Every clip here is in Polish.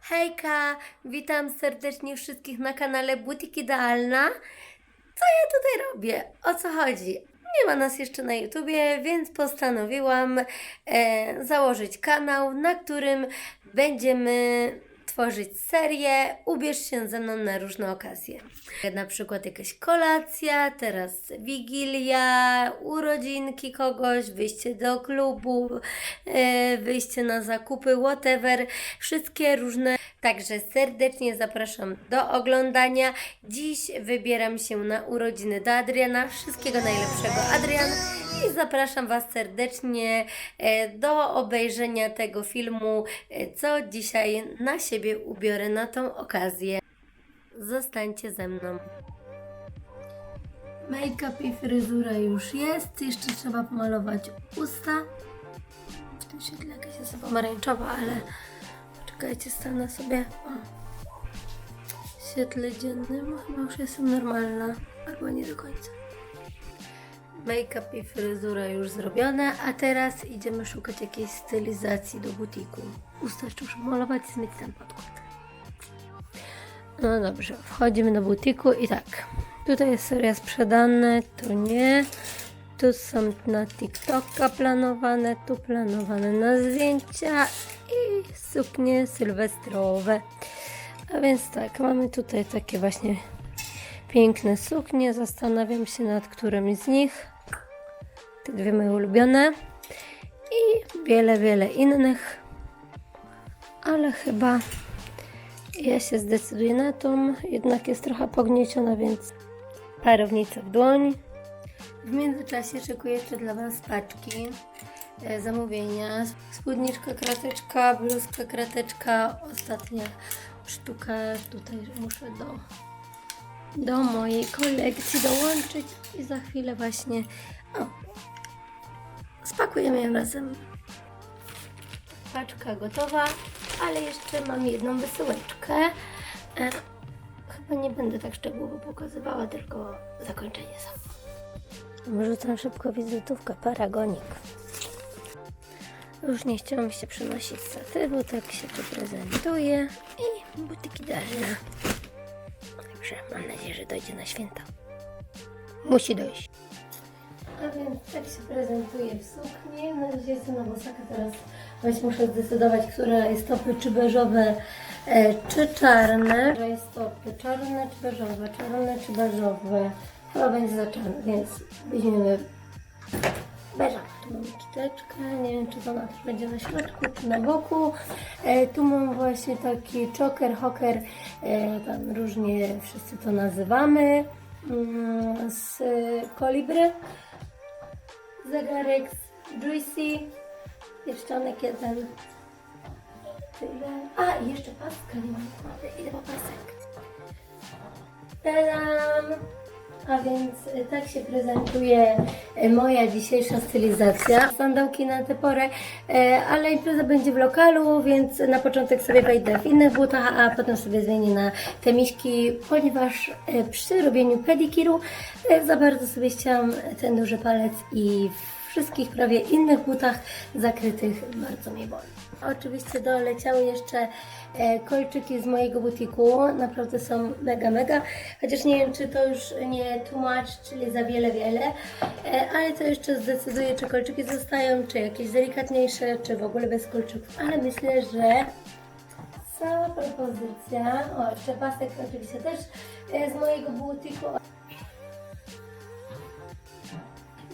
Hejka, witam serdecznie wszystkich na kanale Butik Idealna. Co ja tutaj robię? O co chodzi? Nie ma nas jeszcze na YouTubie, więc postanowiłam e, założyć kanał, na którym będziemy tworzyć serię Ubierz się ze mną na różne okazje. Na przykład jakaś kolacja, teraz wigilia, urodzinki kogoś, wyjście do klubu, e, wyjście na zakupy, whatever. Wszystkie różne. Także serdecznie zapraszam do oglądania. Dziś wybieram się na urodziny do Adriana. Wszystkiego najlepszego, Adrian. I zapraszam Was serdecznie e, do obejrzenia tego filmu, e, co dzisiaj na siebie ubiorę na tą okazję. Zostańcie ze mną. Make-up i fryzura już jest. Jeszcze trzeba pomalować usta. W tym świetle jakaś jest pomarańczowa, ale czekajcie, stanę sobie w świetle dziennym. Chyba już jestem normalna, albo nie do końca. Make-up i fryzura już zrobione, a teraz idziemy szukać jakiejś stylizacji do butiku. Usta jeszcze muszę malować i zmyć ten podkład. No dobrze, wchodzimy do butiku i tak. Tutaj jest seria sprzedane, tu nie. Tu są na TikToka planowane, tu planowane na zdjęcia i suknie sylwestrowe. A więc tak, mamy tutaj takie właśnie piękne suknie. Zastanawiam się nad którymś z nich. Te dwie moje ulubione. I wiele, wiele innych. Ale chyba ja się zdecyduję na tą. Jednak jest trochę pognieciona, więc parownica w dłoń. W międzyczasie szykuję jeszcze dla Was paczki e, zamówienia. Spódniczka, krateczka, bluzka, krateczka. Ostatnia sztuka tutaj muszę do, do mojej kolekcji dołączyć i za chwilę właśnie o, spakujemy ją razem. Paczka gotowa, ale jeszcze mam jedną wysyłeczkę. E, chyba nie będę tak szczegółowo pokazywała, tylko zakończenie samo. Wrzucam szybko wizytówkę Paragonik. Już nie chciałam się przenosić statywu, tak się tu prezentuje i butik idealna. Także mam nadzieję, że dojdzie na święta. Musi dojść. A więc tak się prezentuje w sukni. Na razie jestem na bosaka, teraz właśnie muszę zdecydować, która jest stopy, czy beżowe, e, czy czarne. Która jest stopy, czarne czy beżowe, czarne czy beżowe. Chyba będzie za czarne, więc weźmiemy beżowe. Tu mamy kiteczkę, nie wiem czy ona też będzie na środku, czy na boku. E, tu mam właśnie taki choker, hoker, e, tam różnie wszyscy to nazywamy. Mm, z kolibry zegarek z Juicy, pierścionek jeden. A, i jeszcze paska nie mam. Idę po pasek. Tadam! A więc y, tak się prezentuje y, moja dzisiejsza stylizacja. Sandałki na tę porę, y, ale impreza będzie w lokalu, więc na początek sobie wejdę w innych butach, a potem sobie zmienię na te miśki, ponieważ przy robieniu pedikiru za bardzo sobie chciałam ten duży palec i wszystkich prawie innych butach zakrytych bardzo mnie boli. Oczywiście doleciały jeszcze e, kolczyki z mojego butiku. Naprawdę są mega, mega. Chociaż nie wiem, czy to już nie tłumacz, czyli za wiele, wiele. E, ale to jeszcze zdecyduję, czy kolczyki zostają, czy jakieś delikatniejsze, czy w ogóle bez kolczyków. Ale myślę, że cała propozycja. O, jeszcze pasek oczywiście też e, z mojego butiku.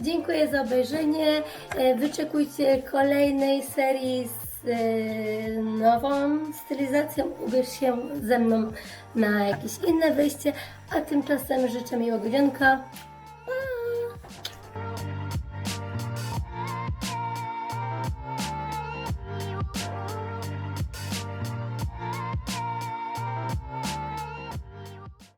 Dziękuję za obejrzenie. E, Wyczekujcie kolejnej serii z e, nową stylizacją. Ubierz się ze mną na jakieś inne wyjście. A tymczasem życzę miłego dzionka.